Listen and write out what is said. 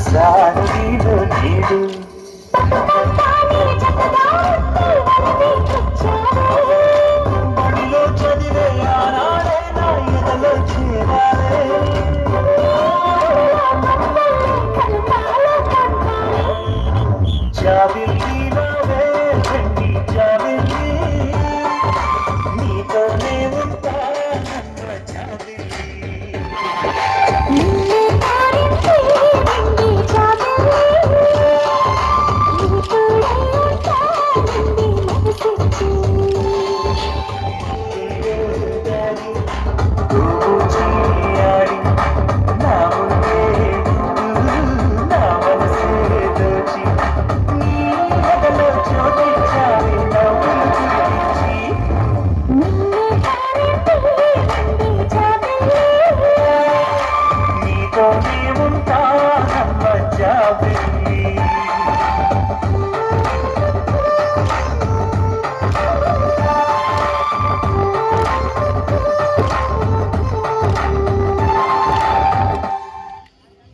చూశాను నీలో నీడు. బడిలో నీతోనే ఉంటా నమ్మ